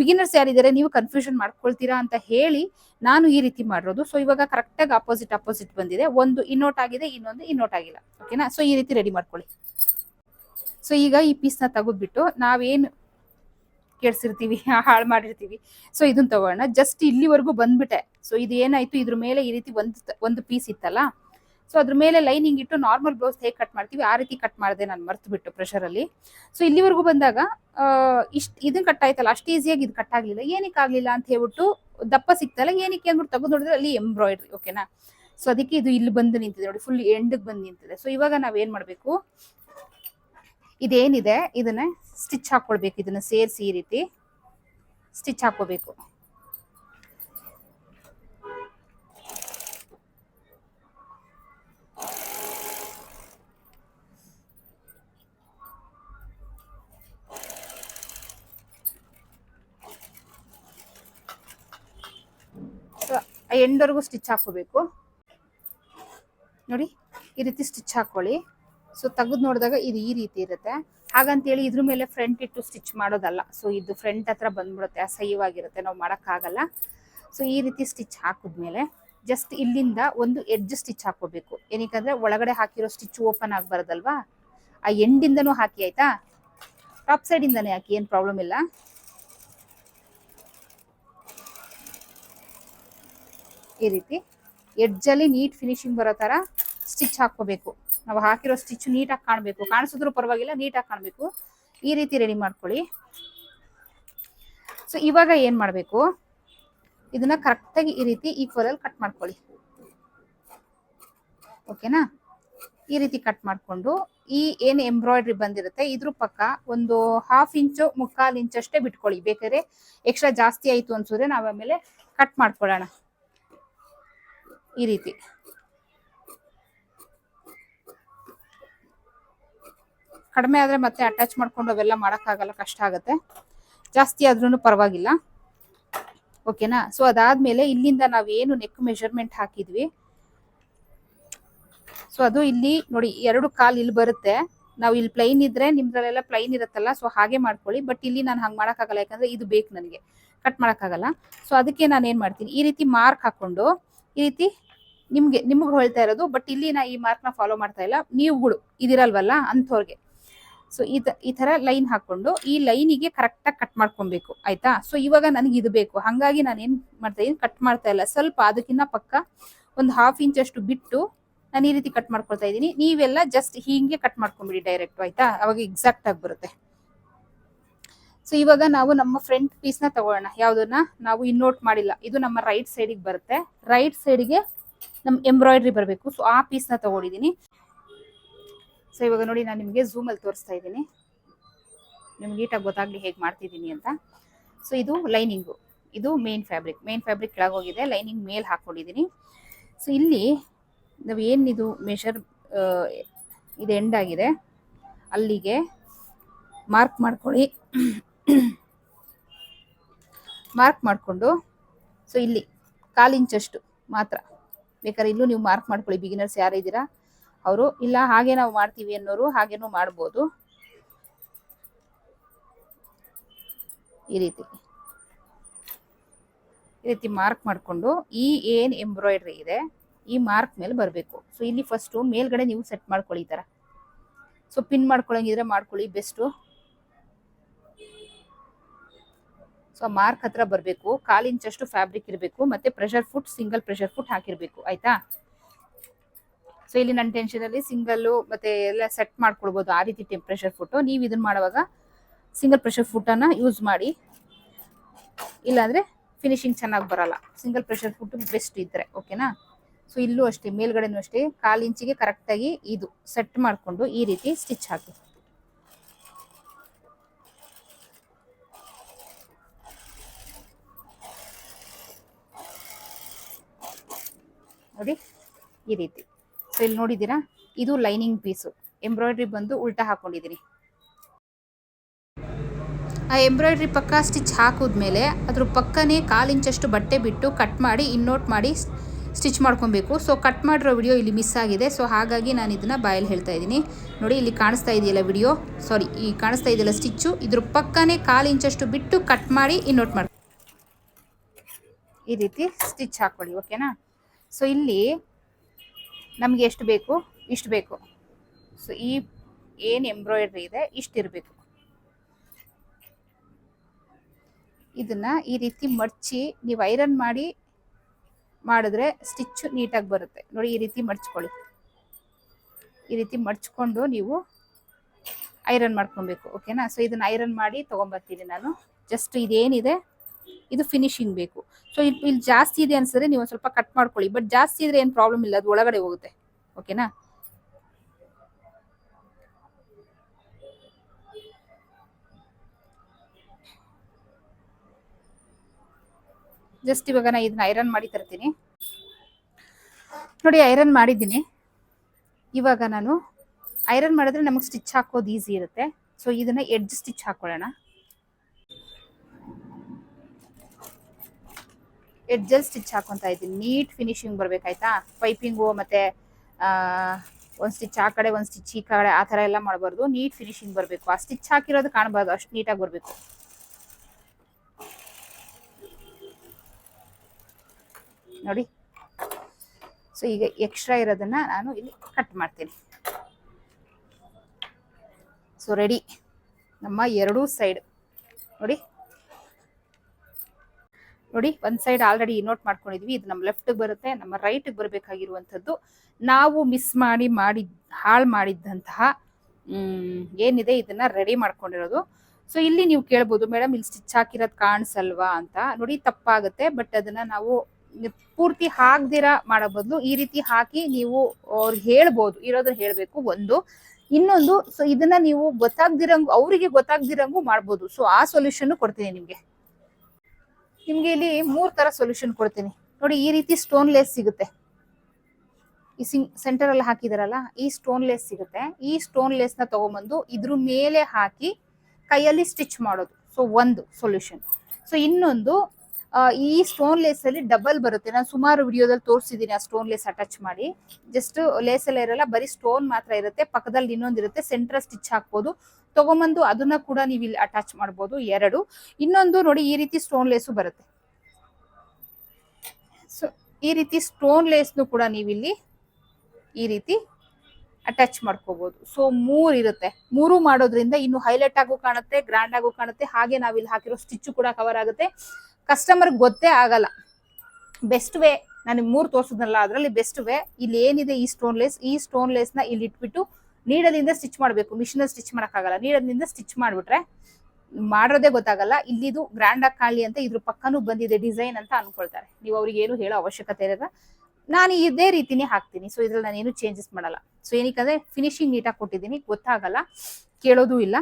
ಬಿಗಿನರ್ಸ್ ಯಾರಿದ್ದಾರೆ ನೀವು ಕನ್ಫ್ಯೂಷನ್ ಮಾಡ್ಕೊಳ್ತೀರಾ ಅಂತ ಹೇಳಿ ನಾನು ಈ ರೀತಿ ಮಾಡಿರೋದು. ಸೊ ಇವಾಗ ಕರೆಕ್ಟಾಗಿ ಆಪೋಸಿಟ್ ಆಪೋಸಿಟ್ ಬಂದಿದೆ. ಒಂದು ಇನ್ನೋಟ್ ಆಗಿದೆ, ಇನ್ನೊಂದು ಇನ್ನೋಟ್ ಆಗಿಲ್ಲ. ಓಕೆನಾ ಸೊ ಈ ರೀತಿ ರೆಡಿ ಮಾಡ್ಕೊಳ್ಳಿ. ಸೊ ಈಗ ಈ ಪೀಸ್ನ ತೆಗೆದ್ಬಿಟ್ಟು ನಾವೇನು ಕೆಡ್ಸಿರ್ತೀವಿ, ಹಾಳು ಮಾಡಿರ್ತೀವಿ. ಸೊ ಇದನ್ನ ತಗೋಣ ಜಸ್ಟ್ ಇಲ್ಲಿವರೆಗೂ ಬಂದ್ಬಿಟ್ಟೆ. ಸೊ ಇದು ಏನಾಯ್ತು ಇದ್ರ ಮೇಲೆ ಈ ರೀತಿ ಒಂದು ಒಂದು ಪೀಸ್ ಇತ್ತಲ್ಲ? ಸೊ ಅದ್ರ ಮೇಲೆ ಲೈನಿಂಗ್ ಇಟ್ಟು ನಾರ್ಮಲ್ ಬ್ಲೌಸ್ ಹೇಗೆ ಕಟ್ ಮಾಡ್ತೀವಿ, ಆ ರೀತಿ ಕಟ್ ಮಾಡಿದೆ ನಾನು ಮರ್ತು ಬಿಟ್ಟು ಪ್ರೆಷರಲ್ಲಿ ಸೊ ಇಲ್ಲಿವರೆಗೂ ಬಂದಾಗ ಇಷ್ಟು ಇದನ್ನ ಕಟ್ ಆಯ್ತಲ್ಲ, ಅಷ್ಟು ಈಸಿಯಾಗಿ ಇದು ಕಟ್ ಆಗಲಿಲ್ಲ. ಏನಕ್ಕೆ ಆಗಲಿಲ್ಲ ಅಂತ ಹೇಳ್ಬಿಟ್ಟು ದಪ್ಪ ಸಿಕ್ತಲ್ಲ, ಏನಕ್ಕೆ ಅಂದ್ಬಿಟ್ಟು ತೆಗೆದು ನೋಡಿದ್ರೆ ಅಲ್ಲಿ ಎಂಬ್ರಾಯ್ಡ್ರಿ ಓಕೆನಾ ಸೊ ಅದಕ್ಕೆ ಇದು ಇಲ್ಲಿ ಬಂದು ನಿಂತಿದೆ ನೋಡಿ ಫುಲ್ ಎಂಡಿಗೆ ಬಂದು ನಿಂತಿದೆ. ಸೊ ಇವಾಗ ನಾವೇನು ಮಾಡಬೇಕು? ಇದೇನಿದೆ? ಇದನ್ನ ಸ್ಟಿಚ್ ಹಾಕೊಳ್ಬೇಕು. ಇದನ್ನ ಸೇರಿಸಿ ಈ ರೀತಿ ಸ್ಟಿಚ್ ಹಾಕೋಬೇಕು ಎಂಡ್ವರೆಗೂ ಸ್ಟಿಚ್ ಹಾಕೋಬೇಕು ನೋಡಿ, ಈ ರೀತಿ ಸ್ಟಿಚ್ ಹಾಕೊಳ್ಳಿ. ಸೊ ತೆಗೆದು ನೋಡಿದಾಗ ಇದು ಈ ರೀತಿ ಇರುತ್ತೆ. ಹಾಗಂತೇಳಿ ಇದ್ರ ಮೇಲೆ ಫ್ರಂಟ್ ಇಟ್ಟು ಸ್ಟಿಚ್ ಮಾಡೋದಲ್ಲ. ಸೊ ಇದು ಫ್ರಂಟ್ ಹತ್ರ ಬಂದ್ಬಿಡುತ್ತೆ, ಅಸಹ್ಯವಾಗಿರುತ್ತೆ, ನಾವು ಮಾಡೋಕ್ಕಾಗಲ್ಲ. ಸೊ ಈ ರೀತಿ ಸ್ಟಿಚ್ ಹಾಕಿದ್ಮೇಲೆ ಜಸ್ಟ್ ಇಲ್ಲಿಂದ ಒಂದು ಎಡ್ಜ್ ಸ್ಟಿಚ್ ಹಾಕೋಬೇಕು ಏನಕ್ಕಂದ್ರೆ ಒಳಗಡೆ ಹಾಕಿರೋ ಸ್ಟಿಚ್ ಓಪನ್ ಆಗಬಾರ್ದಲ್ವಾ? ಆ ಎಂಡಿಂದನೂ ಹಾಕಿ, ಆಯ್ತಾ? ಟಾಪ್ ಸೈಡಿಂದನೇ ಹಾಕಿ, ಏನು ಪ್ರಾಬ್ಲಮ್ ಇಲ್ಲ. ಈ ರೀತಿ. ಎಡ್ಜಲ್ಲಿ ನೀಟ್ ಫಿನಿಶಿಂಗ್ ಬರೋ ಥರ ಸ್ಟಿಚ್ ಹಾಕೋಬೇಕು ನಾವು ಹಾಕಿರೋ ಸ್ಟಿಚ್ ನೀಟಾಗಿ ಕಾಣಬೇಕು. ಕಾಣಿಸಿದ್ರು ಪರವಾಗಿಲ್ಲ, ನೀಟಾಗಿ ಕಾಣಬೇಕು. ಈ ರೀತಿ ರೆಡಿ ಮಾಡ್ಕೊಳ್ಳಿ. ಸೊ ಇವಾಗ ಏನು ಮಾಡಬೇಕು? ಇದನ್ನ ಕರೆಕ್ಟಾಗಿ ಈ ರೀತಿ ಈಕ್ವಲಲ್ಲಿ ಕಟ್ ಮಾಡ್ಕೊಳ್ಳಿ. ಓಕೆನಾ ಈ ರೀತಿ ಕಟ್ ಮಾಡಿಕೊಂಡು, ಈ ಏನು ಎಂಬ್ರಾಯ್ಡ್ರಿ ಬಂದಿರುತ್ತೆ, ಇದ್ರ ಪಕ್ಕ ಒಂದು ಹಾಫ್ ಇಂಚು, ಮುಕ್ಕಾಲು ಇಂಚ್ ಅಷ್ಟೇ ಬಿಟ್ಕೊಳ್ಳಿ. ಬೇಕಾದ್ರೆ ಎಕ್ಸ್ಟ್ರಾ ಜಾಸ್ತಿ ಆಯಿತು ಅನ್ಸಿದ್ರೆ ನಾವು ಆಮೇಲೆ ಕಟ್ ಮಾಡ್ಕೊಳ್ಳೋಣ. ಈ ರೀತಿ. ಕಡಿಮೆ ಆದರೆ ಮತ್ತೆ ಅಟ್ಯಾಚ್ ಮಾಡ್ಕೊಂಡು ಅವೆಲ್ಲ ಮಾಡೋಕ್ಕಾಗಲ್ಲ, ಕಷ್ಟ ಆಗುತ್ತೆ. ಜಾಸ್ತಿ ಆದ್ರೂ ಪರವಾಗಿಲ್ಲ. ಓಕೆನಾ ಸೊ ಅದಾದ್ಮೇಲೆ ಇಲ್ಲಿಂದ ನಾವೇನು ನೆಕ್ ಮೆಷರ್ಮೆಂಟ್ ಹಾಕಿದ್ವಿ. ಸೊ ಅದು ಇಲ್ಲಿ ನೋಡಿ, ಎರಡು ಕಾಲ್ ಇಲ್ಲಿ ಬರುತ್ತೆ. ನಾವು ಇಲ್ಲಿ ಪ್ಲೈನ್ ಇದ್ರೆ ನಿಮ್ದ್ರಲ್ಲೆಲ್ಲ ಪ್ಲೈನ್ ಇರುತ್ತಲ್ಲ ಸೊ ಹಾಗೆ ಮಾಡ್ಕೊಳ್ಳಿ. ಬಟ್ ಇಲ್ಲಿ ನಾನು ಹಂಗೆ ಮಾಡೋಕ್ಕಾಗಲ್ಲ, ಯಾಕಂದ್ರೆ ಇದು ಬೇಕು ನನಗೆ. ಕಟ್ ಮಾಡೋಕ್ಕಾಗಲ್ಲ. ಸೊ ಅದಕ್ಕೆ ನಾನು ಏನು ಮಾಡ್ತೀನಿ? ಈ ರೀತಿ ಮಾರ್ಕ್ ಹಾಕೊಂಡು, ಈ ರೀತಿ ನಿಮಗೆ, ನಿಮ್ಗೆ ಹೇಳ್ತಾ ಇರೋದು ಬಟ್ ಇಲ್ಲಿ ನಾ ಈ ಮಾರ್ಕ್ನ ಫಾಲೋ ಮಾಡ್ತಾ ಇಲ್ಲ. ನೀವುಗಳು ಇದಿರಲ್ವಲ್ಲ ಅಂಥವ್ರಿಗೆ ಸೊ ಈ ತರ ಲೈನ್ ಹಾಕೊಂಡು ಈ ಲೈನಿಗೆ ಕರೆಕ್ಟಾಗಿ ಕಟ್ ಮಾಡ್ಕೊಬೇಕು, ಆಯ್ತಾ? ಸೊ ಇವಾಗ ನನಗೆ ಇದು ಬೇಕು. ಹಾಗಾಗಿ ನಾನು ಏನು ಮಾಡ್ತಾ ಇದ್ದೀನಿ ಕಟ್ ಮಾಡ್ತಾ ಇಲ್ಲ. ಸ್ವಲ್ಪ ಅದಕ್ಕಿಂತ ಪಕ್ಕ ಒಂದು ಹಾಫ್ ಇಂಚ್ ಅಷ್ಟು ಬಿಟ್ಟು ನಾನು ಈ ರೀತಿ ಕಟ್ ಮಾಡ್ಕೊಳ್ತಾ ಇದ್ದೀನಿ ನೀವೆಲ್ಲ ಜಸ್ಟ್ ಹೀಗೆ ಕಟ್ ಮಾಡ್ಕೊಂಬಿಡಿ ಡೈರೆಕ್ಟ್ ಆಯ್ತಾ? ಅವಾಗ ಎಕ್ಸಾಕ್ಟ್ ಆಗಿ ಬರುತ್ತೆ. ಸೊ ಇವಾಗ ನಾವು ನಮ್ಮ ಫ್ರಂಟ್ ಪೀಸ್ನ ತಗೊಳ್ಳೋಣ. ಯಾವುದನ್ನ? ನಾವು ಇನ್ನೋಟ್ ಮಾಡಿಲ್ಲ. ಇದು ನಮ್ಮ ರೈಟ್ ಸೈಡಿಗೆ ಬರುತ್ತೆ. ರೈಟ್ ಸೈಡಿಗೆ ನಮ್ಮ ಎಂಬ್ರಾಯ್ಡ್ರಿ ಬರಬೇಕು. ಸೊ ಆ ಪೀಸ್ನ ತಗೊಂಡಿದ್ದೀನಿ ಸೊ ಇವಾಗ ನೋಡಿ ನಾನು ನಿಮಗೆ ಝೂಮಲ್ಲಿ ತೋರಿಸ್ತಾ ಇದ್ದೀನಿ. ನಿಮ್ಗೆ ನೀಟಾಗಿ ಗೊತ್ತಾಗಲಿ ಹೇಗೆ ಮಾಡ್ತಿದ್ದೀನಿ ಅಂತ. ಸೊ ಇದು ಲೈನಿಂಗು ಇದು ಮೇನ್ ಫ್ಯಾಬ್ರಿಕ್ ಮೇನ್ ಫ್ಯಾಬ್ರಿಕ್ ಕೆಳಗೋಗಿದೆ ಲೈನಿಂಗ್ ಮೇಲೆ ಹಾಕ್ಕೊಂಡಿದ್ದೀನಿ ಸೊ ಇಲ್ಲಿ ನಾವು ಏನಿದು ಮೆಷರ್ ಇದು ಎಂಡ್ ಆಗಿದೆ. ಅಲ್ಲಿಗೆ ಮಾರ್ಕ್ ಮಾಡ್ಕೊಳ್ಳಿ. ಮಾರ್ಕ್ ಮಾಡಿಕೊಂಡು ಸೊ ಇಲ್ಲಿ, ಕಾಲು ಇಂಚಷ್ಟು ಮಾತ್ರ. ಬೇಕಾದ್ರೆ ಇಲ್ಲೂ ನೀವು ಮಾರ್ಕ್ ಮಾಡ್ಕೊಳ್ಳಿ. ಬಿಗಿನರ್ಸ್ ಯಾರು ಇದ್ದೀರಾ ಅವರು, ಇಲ್ಲ, ಹಾಗೆ ನಾವು ಮಾಡ್ತೀವಿ ಅನ್ನೋರು ಹಾಗೇನು ಮಾಡ್ಬೋದು. ಈ ರೀತಿ. ಈ ರೀತಿ ಮಾರ್ಕ್ ಮಾಡಿಕೊಂಡು, ಈ ಏನು ಎಂಬ್ರಾಯ್ಡ್ರಿ ಇದೆ, ಈ ಮಾರ್ಕ್ ಮೇಲೆ ಬರಬೇಕು. ಸೊ, ಇಲ್ಲಿ ಫಸ್ಟು ಮೇಲ್ಗಡೆ ನೀವು ಸೆಟ್ ಮಾಡ್ಕೊಳ್ಳಿ ತರ ಸೊ ಪಿನ್ ಮಾಡ್ಕೊಳಂಗಿದ್ರೆ ಮಾಡ್ಕೊಳ್ಳಿ ಬೆಸ್ಟು ಸೊ ಮಾರ್ಕ್ ಹತ್ರ ಬರಬೇಕು. ಕಾಲಿಂಚಷ್ಟು ಫ್ಯಾಬ್ರಿಕ್ ಇರಬೇಕು, ಮತ್ತೆ pressure foot single pressure foot ಹಾಕಿರ್ಬೇಕು. ಆಯ್ತಾ? ಸೊ ಇಲ್ಲಿ ನನ್ನ ಟೆನ್ಷನಲ್ಲಿ ಸಿಂಗಲ್ಲು ಮತ್ತೆ ಎಲ್ಲ ಸೆಟ್ ಮಾಡ್ಕೊಳ್ಬೋದು ಆ ರೀತಿ ಟೆಂಪ್ರೇಚರ್ ಫುಟ್ಟು ನೀವು ಇದನ್ನ ಮಾಡುವಾಗ ಸಿಂಗಲ್ ಪ್ರೆಷರ್ ಫುಟ್ಟನ್ನು ಯೂಸ್ ಮಾಡಿ. ಇಲ್ಲಾಂದರೆ ಫಿನಿಶಿಂಗ್ ಚೆನ್ನಾಗಿ ಬರಲ್ಲ. ಸಿಂಗಲ್ ಪ್ರೆಷರ್ ಫುಟ್ಟು ಬೆಸ್ಟ್ ಇದ್ದರೆ ಓಕೆನಾ ಸೊ ಇಲ್ಲೂ ಅಷ್ಟೇ, ಮೇಲ್ಗಡೆನೂ ಅಷ್ಟೇ, ಕಾಲು ಇಂಚಿಗೆ ಕರೆಕ್ಟಾಗಿ ಇದು ಸೆಟ್ ಮಾಡಿಕೊಂಡು ಈ ರೀತಿ ಸ್ಟಿಚ್ ಹಾಕಿ. ನೋಡಿ, ಈ ರೀತಿ. ಸೊ ಇಲ್ಲಿ ನೋಡಿದ್ದೀರಾ? ಇದು ಲೈನಿಂಗ್ ಪೀಸು. ಎಂಬ್ರಾಯ್ಡ್ರಿ ಬಂದು ಉಲ್ಟಾ ಹಾಕೊಂಡಿದ್ದೀನಿ. ಆ ಎಂಬ್ರಾಯ್ಡ್ರಿ ಪಕ್ಕ ಸ್ಟಿಚ್ ಹಾಕಿದ್ಮೇಲೆ ಅದ್ರ ಪಕ್ಕನೇ ಕಾಲು ಇಂಚಷ್ಟು ಬಟ್ಟೆ ಬಿಟ್ಟು ಕಟ್ ಮಾಡಿ, ಇನ್ನೋಟ್ ಮಾಡಿ ಸ್ಟಿಚ್ ಮಾಡ್ಕೊಬೇಕು. ಸೊ ಕಟ್ ಮಾಡಿರೋ ವಿಡಿಯೋ ಇಲ್ಲಿ ಮಿಸ್ ಆಗಿದೆ. ಸೊ ಹಾಗಾಗಿ ನಾನು ಇದನ್ನು ಬಾಯಲ್ಲಿ ಹೇಳ್ತಾ ಇದ್ದೀನಿ. ನೋಡಿ, ಇಲ್ಲಿ ಕಾಣಿಸ್ತಾ ಇದೆಯಲ್ಲ ವಿಡಿಯೋ? ಸಾರಿ, ಈ ಕಾಣಿಸ್ತಾ ಇದೆಯಲ್ಲ ಸ್ಟಿಚ್ಚು. ಇದ್ರ ಪಕ್ಕನೇ ಕಾಲು ಇಂಚಷ್ಟು ಬಿಟ್ಟು ಕಟ್ ಮಾಡಿ, ಇನ್ನೋಟ್ ಮಾಡಿ ಈ ರೀತಿ ಸ್ಟಿಚ್ ಹಾಕೊಳ್ಳಿ, ಓಕೆನಾ? ಸೊ ಇಲ್ಲಿ ನಮಗೆ ಎಷ್ಟು ಬೇಕು, ಇಷ್ಟು ಬೇಕು. ಸೊ ಈ ಏನು ಎಂಬ್ರಾಯ್ಡ್ರಿ ಇದೆ ಇಷ್ಟಿರಬೇಕು ಇದನ್ನ ಈ ರೀತಿ ಮಡ್ಚಿ, ನೀವು ಐರನ್ ಮಾಡಿ ಮಾಡಿದ್ರೆ ಸ್ಟಿಚ್ ನೀಟಾಗಿ ಬರುತ್ತೆ. ನೋಡಿ, ಈ ರೀತಿ ಮಡ್ಚ್ಕೊಳ್ಳಿ. ಈ ರೀತಿ ಮಡ್ಚ್ಕೊಂಡು ನೀವು ಐರನ್ ಮಾಡ್ಕೊಬೇಕು ಓಕೆನಾ ಸೊ ಇದನ್ನ ಐರನ್ ಮಾಡಿ ತೊಗೊಂಬರ್ತೀನಿ ನಾನು. ಜಸ್ಟ್ ಇದೇನಿದೆ ಇದು ಫಿನಿಶಿಂಗ್ ಬೇಕು. ಸೊ ಇಲ್ಲಿ ಜಾಸ್ತಿ ಇದೆ ಅನ್ಸಿದ್ರೆ ನೀವು ಸ್ವಲ್ಪ ಕಟ್ ಮಾಡ್ಕೊಳ್ಳಿ. ಬಟ್ ಜಾಸ್ತಿ ಇದ್ರೆ ಏನು ಪ್ರಾಬ್ಲಮ್ ಇಲ್ಲ, ಅದು ಒಳಗಡೆ ಹೋಗುತ್ತೆ. ಓಕೆನಾ ಜಸ್ಟ್ ಇವಾಗ ನಾ ಇದನ್ನ ಐರನ್ ಮಾಡಿ ತರ್ತೀನಿ. ನೋಡಿ ಐರನ್ ಮಾಡಿದ್ದೀನಿ. ಇವಾಗ ನಾನು ಐರನ್ ಮಾಡಿದ್ರೆ ನಮಗೆ ಸ್ಟಿಚ್ ಹಾಕೋದು ಈಸಿ ಇರುತ್ತೆ. ಸೊ ಇದನ್ನ ಎಡ್ಜ್ ಸ್ಟಿಚ್ ಹಾಕೊಳ್ಳೋಣ. ಎಡ್ಜಲ್ ಸ್ಟಿಚ್ ಹಾಕೊಂತ ಇದ್ದೀನಿ. ನೀಟ್ ಫಿನಿಶಿಂಗ್ ಬರ್ಬೇಕಾಯ್ತಾ ಪೈಪಿಂಗು ಮತ್ತೆ ಒಂದು ಸ್ಟಿಚ್ ಆ ಕಡೆ, ಒಂದು ಸ್ಟಿಚ್ ಈ ಕಡೆ, ಆ ಥರ ಎಲ್ಲ ಮಾಡಬಾರ್ದು. ನೀಟ್ ಫಿನಿಶಿಂಗ್ ಬರಬೇಕು. ಆ ಸ್ಟಿಚ್ ಹಾಕಿರೋದು ಕಾಣಬಾರ್ದು. ಅಷ್ಟು ನೀಟಾಗಿ ಬರಬೇಕು. ನೋಡಿ. ಸೊ ಈಗ ಎಕ್ಸ್ಟ್ರಾ ಇರೋದನ್ನ ನಾನು ಇಲ್ಲಿ ಕಟ್ ಮಾಡ್ತೀನಿ. ಸೊ ರೆಡಿ ನಮ್ಮ ಎರಡೂ ಸೈಡ್ ನೋಡಿ. ನೋಡಿ, ಒಂದು ಸೈಡ್ ಆಲ್ರೆಡಿ ನೋಟ್ ಮಾಡ್ಕೊಂಡಿದ್ವಿ. ಇದು ನಮ್ಮ ಲೆಫ್ಟ್ ಬರುತ್ತೆ, ನಮ್ಮ ರೈಟ್ ಬರಬೇಕಾಗಿರುವಂಥದ್ದು. ನಾವು ಮಿಸ್ ಮಾಡಿ ಮಾಡಿ ಹಾಳು ಮಾಡಿದ್ದಂತಹ ಏನಿದೆ ಇದನ್ನ ರೆಡಿ ಮಾಡ್ಕೊಂಡಿರೋದು. ಸೊ ಇಲ್ಲಿ ನೀವು ಕೇಳ್ಬೋದು, ಮೇಡಮ್, ಇಲ್ಲಿ ಸ್ಟಿಚ್ ಹಾಕಿರೋದು ಕಾಣಿಸಲ್ವಾ? ಅಂತ. ನೋಡಿ, ತಪ್ಪಾಗುತ್ತೆ ಬಟ್ ಅದನ್ನ ನಾವು ಪೂರ್ತಿ ಹಾಕ್ದಿರ ಮಾಡೋ ಬದಲು ಈ ರೀತಿ ಹಾಕಿ ನೀವು ಅವ್ರಿಗೆ ಹೇಳ್ಬೋದು, ಇರೋದನ್ನ ಹೇಳಬೇಕು, ಒಂದು. ಇನ್ನೊಂದು ಸೊ ಇದನ್ನ ನೀವು ಗೊತ್ತಾಗ್ದಿರಂಗು, ಅವರಿಗೆ ಗೊತ್ತಾಗ್ದಿರಂಗು ಮಾಡ್ಬೋದು. ಸೊ ಆ ಸೊಲ್ಯೂಷನ್ ಕೊಡ್ತೀನಿ ನಿಮ್ಗೆ. ನಿಮ್ಗೆ ಇಲ್ಲಿ ಮೂರ್ ತರ ಸೊಲ್ಯೂಷನ್ ಕೊಡ್ತೀನಿ. ನೋಡಿ, ಈ ರೀತಿ ಸ್ಟೋನ್ ಲೇಸ್ ಸಿಗುತ್ತೆ. ಈ ಸಿಂಗ್ ಸೆಂಟರ್ ಅಲ್ಲಿ ಹಾಕಿದಾರಲ್ಲ, ಈ ಸ್ಟೋನ್ ಲೇಸ್ ಸಿಗುತ್ತೆ. ಈ ಸ್ಟೋನ್ ಲೇಸ್ನ ತಗೊಂಬಂದು ಇದ್ರ ಮೇಲೆ ಹಾಕಿ ಕೈಯಲ್ಲಿ ಸ್ಟಿಚ್ ಮಾಡೋದು. ಸೊ ಒಂದು ಸೊಲ್ಯೂಷನ್ ಸೊ ಇನ್ನೊಂದು ಈ ಸ್ಟೋನ್ ಲೇಸ್ ಅಲ್ಲಿ ಡಬಲ್ ಬರುತ್ತೆ. ನಾನು ಸುಮಾರು ವಿಡಿಯೋದಲ್ಲಿ ತೋರಿಸಿದ್ದೀನಿ ಆ ಸ್ಟೋನ್ ಲೇಸ್ ಅಟ್ಯಾಚ್ ಮಾಡಿ. ಜಸ್ಟ್ ಲೇಸ್ ಎಲ್ಲ ಇರಲ್ಲ, ಬರೀ ಸ್ಟೋನ್ ಮಾತ್ರ ಇರುತ್ತೆ. ಪಕ್ಕದಲ್ಲಿ ಇನ್ನೊಂದು ಇರುತ್ತೆ ಸೆಂಟ್ರಲ್ ಸ್ಟಿಚ್ ಹಾಕ್ಬೋದು. ತಗೊಂಬಂದು ಅದನ್ನ ಕೂಡ ನೀವು ಇಲ್ಲಿ ಅಟ್ಯಾಚ್ ಮಾಡ್ಬೋದು, ಎರಡು. ಇನ್ನೊಂದು ನೋಡಿ, ಈ ರೀತಿ ಸ್ಟೋನ್ ಲೇಸು ಬರುತ್ತೆ. ಸೊ ಈ ರೀತಿ ಸ್ಟೋನ್ ಲೇಸ್ನು ಕೂಡ ನೀವಿಲ್ಲಿ ಈ ರೀತಿ ಅಟ್ಯಾಚ್ ಮಾಡ್ಕೋಬಹುದು ಸೊ ಮೂರ್ ಇರುತ್ತೆ. ಮೂರು ಮಾಡೋದ್ರಿಂದ ಇನ್ನು ಹೈಲೈಟ್ ಆಗು ಕಾಣುತ್ತೆ ಗ್ರ್ಯಾಂಡ್ ಆಗು ಕಾಣುತ್ತೆ. ಹಾಗೆ ನಾವಿಲ್ಲಿ ಹಾಕಿರೋ ಸ್ಟಿಚ್ ಕೂಡ ಕವರ್ ಆಗುತ್ತೆ. ಕಸ್ಟಮರ್ ಗೊತ್ತೇ ಆಗಲ್ಲ. ಬೆಸ್ಟ್ ವೇ ನಾನು ಮೂರು ತೋರಿಸಿದ್ನಲ್ಲ ಅದರಲ್ಲಿ ಬೆಸ್ಟ್ ವೇ ಇಲ್ಲಿ ಏನಿದೆ ಈ ಸ್ಟೋನ್ ಲೇಸ್ ಈ ಸ್ಟೋನ್ನ ಇಲ್ಲಿ ಇಟ್ಬಿಟ್ಟು ನೀಡಲಿಂದ ಸ್ಟಿಚ್ ಮಾಡಬೇಕು. ಮಿಷಿನ್ ಸ್ಟಿಚ್ ಮಾಡೋಕ್ಕಾಗಲ್ಲ. ನೀಡಲಿಂದ ಸ್ಟಿಚ್ ಮಾಡ್ಬಿಟ್ರೆ ಮಾಡೋದೇ ಗೊತ್ತಾಗಲ್ಲ. ಇಲ್ಲಿದು ಗ್ರ್ಯಾಂಡ್ ಆಗಿ ಕಾಣಲಿ ಅಂತ ಇದ್ರ ಪಕ್ಕನೂ ಬಂದಿದೆ ಡಿಸೈನ್ ಅಂತ ಅನ್ಕೊಳ್ತಾರೆ. ನೀವು ಅವ್ರಿಗೆ ಏನು ಹೇಳೋ ಅವಶ್ಯಕತೆ ಇರಲ್ಲ. ನಾನು ಇದೇ ರೀತಿನೇ ಹಾಕ್ತೀನಿ. ಸೊ ಇದ್ರಲ್ಲಿ ನಾನು ಏನು ಚೇಂಜಸ್ ಮಾಡಲ್ಲ. ಸೊ ಏನಕ್ಕೆ ಫಿನಿಶಿಂಗ್ ನೀಟಾಗಿ ಕೊಟ್ಟಿದ್ದೀನಿ. ಗೊತ್ತಾಗಲ್ಲ. ಕೇಳೋದು ಇಲ್ಲ.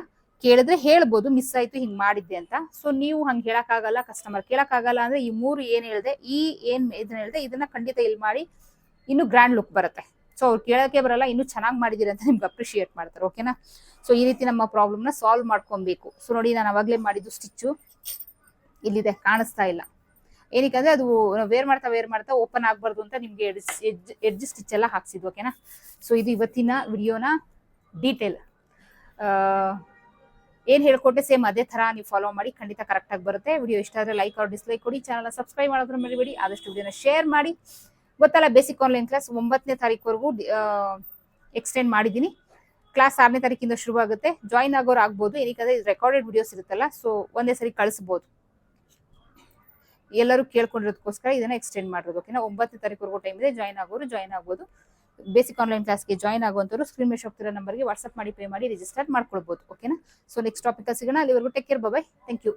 ಕೇಳಿದ್ರೆ ಹೇಳ್ಬೋದು ಮಿಸ್ ಆಯ್ತು, ಹಿಂಗ್ ಮಾಡಿದ್ದೆ ಅಂತ. ಸೊ ನೀವು ಹಂಗೆ ಹೇಳಕ್ಕಾಗಲ್ಲ ಕಸ್ಟಮರ್ ಕೇಳಕ್ಕಾಗಲ್ಲ ಅಂದ್ರೆ ಈ ಮೂರು ಏನ್ ಹೇಳಿದೆ, ಈ ಏನ್ ಇದನ್ನ ಹೇಳಿದೆ, ಇದನ್ನ ಖಂಡಿತ ಇಲ್ಲಿ ಮಾಡಿ ಇನ್ನು ಗ್ರ್ಯಾಂಡ್ ಲುಕ್ ಬರುತ್ತೆ. ಸೊ ಅವ್ರು ಕೇಳಕ್ಕೆ ಬರಲ್ಲ, ಇನ್ನು ಚೆನ್ನಾಗಿ ಮಾಡಿದಿರ ಅಂತ ನಿಮ್ಗೆ ಅಪ್ರಿಷಿಯೇಟ್ ಮಾಡ್ತಾರೆ ಓಕೆನಾ ಸೊ ಈ ರೀತಿ ನಮ್ಮ ಪ್ರಾಬ್ಲಮ್ನ ಸಾಲ್ವ್ ಮಾಡ್ಕೊಬೇಕು. ಸೊ ನೋಡಿ, ನಾನು ಅವಾಗಲೇ ಮಾಡಿದ್ದು ಸ್ಟಿಚ್ಚು ಇಲ್ಲಿದೆ, ಕಾಣಿಸ್ತಾ ಇಲ್ಲ. ಏನಕ್ಕಂದ್ರೆ ಅದು ವೇರ್ ಮಾಡ್ತಾ ವೇರ್ ಮಾಡ್ತಾ ಓಪನ್ ಆಗ್ಬಾರ್ದು ಅಂತ ನಿಮ್ಗೆ ಎಡ್ಜ್ ಸ್ಟಿಚ್ ಎಲ್ಲ ಹಾಕ್ಸಿದ್ದು ಓಕೆನಾ ಸೊ ಇದು ಇವತ್ತಿನ ವಿಡಿಯೋನ ಡೀಟೇಲ್ ಏನ್ ಹೇಳ್ಕೊಟ್ಟೆ ಸೇಮ್ ಅದೇ ತರ ನೀವು ಫಾಲೋ ಮಾಡಿ ಖಂಡಿತ ಕರೆಕ್ಟ್ ಆಗಿ ಬರುತ್ತೆ. ವಿಡಿಯೋ ಇಷ್ಟ ಆದ್ರೆ ಲೈಕ್ ಆರ್ ಡಿಸ್ಲೈಕ್ ಕೊಡಿ. ಚಾನಲ್ ಸಬ್ಸ್ಕ್ರೈಬ್ ಮಾಡೋದ್ರ ಮರಿಬೇಡಿ ಆದಷ್ಟು ವಿಡಿಯೋನ ಶೇರ್ ಮಾಡಿ. ಗೊತ್ತಲ್ಲ ಬೇಸಿಕ್ ಆನ್ಲೈನ್ ಕ್ಲಾಸ್ ಒಂಬತ್ತನೇ ತಾರೀಕುವರೆಗೂ ಎಕ್ಸ್ಟೆಂಡ್ ಮಾಡಿದ್ದೀನಿ. ಕ್ಲಾಸ್ ಆರನೇ ತಾರೀಕಿಂದ ಶುರು ಆಗುತ್ತೆ ಜಾಯಿನ್ ಆಗೋರು ಆಗ್ಬೋದು. ಏನಕ್ಕೆ ರೆಕಾರ್ಡೆಡ್ ವಿಡಿಯೋಸ್ ಇರುತ್ತಲ್ಲ ಸೊ ಒಂದೇ ಸರಿ ಕಳಿಸ್ಬೋದು. ಎಲ್ಲರೂ ಕೇಳ್ಕೊಂಡಿರೋದಕ್ಕೋಸ್ಕರ ಇದನ್ನ ಎಕ್ಸ್ಟೆಂಡ್ ಮಾಡಿರೋದು ಓಕೆನಾ ಒಂಬತ್ತನೇ ತಾರೀಕುವರೆಗೂ ಟೈಮ್ ಇದೆ. ಜಾಯಿನ್ ಆಗೋರು ಜಾಯಿನ್ ಆಗ್ಬೋದು. ಬೇಸಿಕ್ ಆನ್ಲೈನ್ ಕ್ಲಾಸ್ಗೆ ಜಾಯಿನ್ ಆಗುವಂಥವ್ರು ಸ್ಕ್ರೀನ್ ಮೇಲೆ ಹೋಗ್ತಿರೋ ನಂಬರ್ಗೆ ವಾಟ್ಸ್ಆಪ್ ಮಾಡಿ ಪೇ ಮಾಡಿ ರಿಜಿಸ್ಟರ್ ಮಾಡ್ಕೊಳ್ಬೋದು ಓಕೆನಾ ಸೊ ನೆಕ್ಸ್ಟ್ ಟಾಪಿಕ್ ಸಿಗೋಣ. ಅಲ್ಲಿವರೆಗೂ take care bye thank you